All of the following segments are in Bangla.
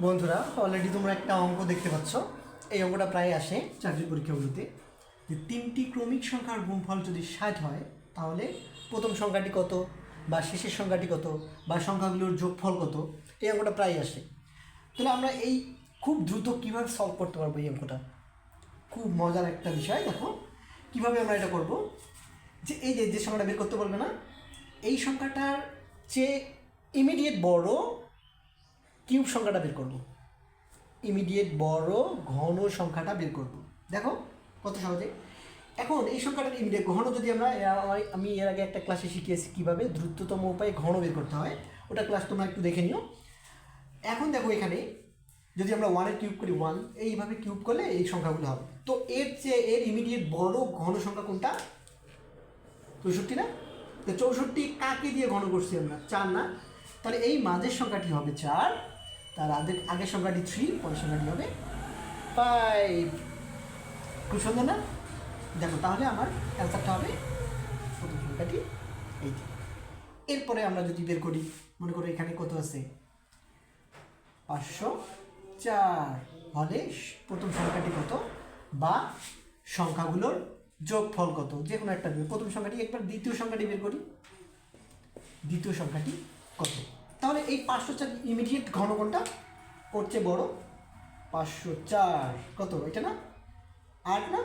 বন্ধুরা অলরেডি তোমরা একটা অঙ্ক দেখতে পাচ্ছ। এই অঙ্কটা প্রায় আসে চাকরির পরীক্ষাগুলোতে। যে তিনটি ক্রমিক সংখ্যার গুণফল যদি ষাট হয়, তাহলে প্রথম সংখ্যাটি কত, বা শেষের সংখ্যাটি কত, বা সংখ্যাগুলোর যোগফল কত, এই অঙ্কটা প্রায় আসে। তাহলে আমরা এই খুব দ্রুত কীভাবে সলভ করতে পারব এই অঙ্কটা? খুব মজার একটা বিষয়, দেখো। কীভাবে আমরা এটা করব? যে এই যে যে সংখ্যাটা বের করতে পারবে না, এই সংখ্যাটার চেয়ে ইমিডিয়েট বড় কিউব সংখ্যাটা বের করব। ইমিডিয়েট, বড়, ঘন সংখ্যাটা বের করব। দেখো কত সহজে। এখন এই সংখ্যাটার ইমিডিয়েট ঘন যদি আমরা আমি এর আগে একটা ক্লাসে শিখিয়েছি কীভাবে দ্রুততম উপায়ে ঘন বের করতে হয়। ওটা ক্লাস তোমরা একটু দেখে নিও। এখন দেখো এখানে, যদি আমরা ওয়ানের কিউব করি ওয়ান এইভাবে কিউব করলে এই সংখ্যাগুলো হবে। তো এর চেয়ে এর ইমিডিয়েট বড় ঘন সংখ্যা কোনটা? চৌষট্টি না? তো চৌষট্টি কাকে দিয়ে ঘন করছি আমরা? চার না? তাহলে এই মাঝের সংখ্যাটি হবে চার, তার আগের আগের সংখ্যাটি থ্রি পরের সংখ্যাটি হবে ফাইভ খুব সুন্দর না? দেখো, তাহলে আমার অ্যান্সারটা হবে প্রথম সংখ্যাটি এইটি এরপরে আমরা যদি বের করি, মনে করো এখানে কত আছে? পাঁচশো চার। হলে প্রথম সংখ্যাটি কত? বা সংখ্যাগুলোর যোগফল কত? যে কোনো একটা প্রথম সংখ্যাটি, একবার দ্বিতীয় সংখ্যাটি বের করি। দ্বিতীয় সংখ্যাটি কত? তাহলে এই পাঁচশো চার ইমিডিয়েট ঘন কোনটা করছে বড়। পাঁচশো চার, কত? এটা না? আট না?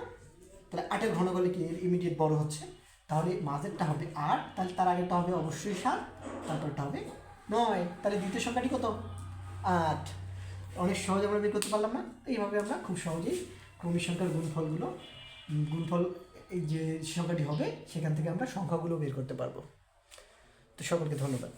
তাহলে আটের ঘন করলে কি ইমিডিয়েট বড় হচ্ছে? তাহলে মাঝেরটা হবে আট, তাহলে তার আগেরটা হবে অবশ্যই সাত, তারপরটা হবে নয়। তাহলে দ্বিতীয় সংখ্যাটি কত? আট। অনেক সহজে আমরা বের করতে পারলাম না? এইভাবে আমরা খুব সহজেই ক্রমিক সংখ্যার গুণফলগুলো গুণফল এই যে সংখ্যাটি হবে, সেখান থেকে আমরা সংখ্যাগুলো বের করতে পারব। তো সকলকে ধন্যবাদ।